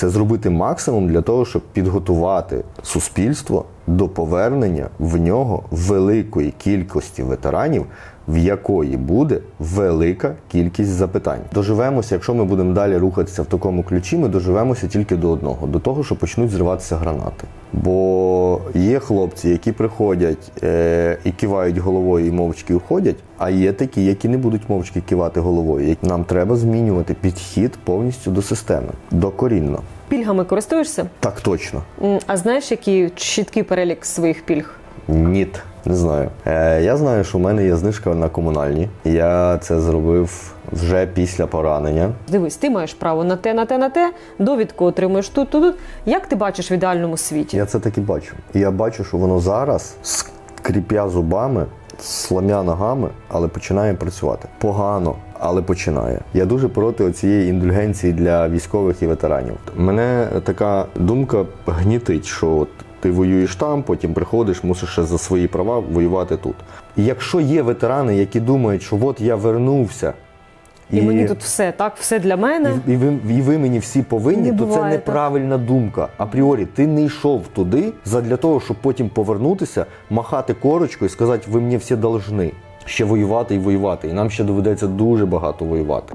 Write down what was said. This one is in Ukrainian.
це зробити максимум для того, щоб підготувати суспільство до повернення в нього великої кількості ветеранів, в якої буде велика кількість запитань. Доживемося, якщо ми будемо далі рухатися в такому ключі, ми доживемося тільки до одного: до того, що почнуть зриватися гранати. Бо є хлопці, які приходять е, і кивають головою і мовчки уходять, а є такі, які не будуть мовчки кивати головою. Нам треба змінювати підхід повністю до системи, докорінно. Пільгами користуєшся? Так точно. А знаєш, який чіткий перелік своїх пільг? Ніт, не знаю. Е, я знаю, що в мене є знижка на комунальні. Я це зробив вже після поранення. Дивись, ти маєш право на те, на те, на те, довідку отримуєш тут, тут, тут. Як ти бачиш в ідеальному світі? Я це так і бачу. І я бачу, що воно зараз, скріп'я зубами, сламя ногами, але починає працювати. Погано, але починає. Я дуже проти цієї індульгенції для військових і ветеранів. Мене така думка гнітить, що от ти воюєш там, потім приходиш, мусиш ще за свої права воювати тут. І якщо є ветерани, які думають, що от я вернувся. І, мені тут все, так, все для мене. І, і, ви, і ви мені всі повинні, Не то це буває так. неправильна думка. Апріорі, ти не йшов туди задля того, щоб потім повернутися, махати корочкою і сказати, ви мені всі должны. Ще воювати і воювати. І нам ще доведеться дуже багато воювати.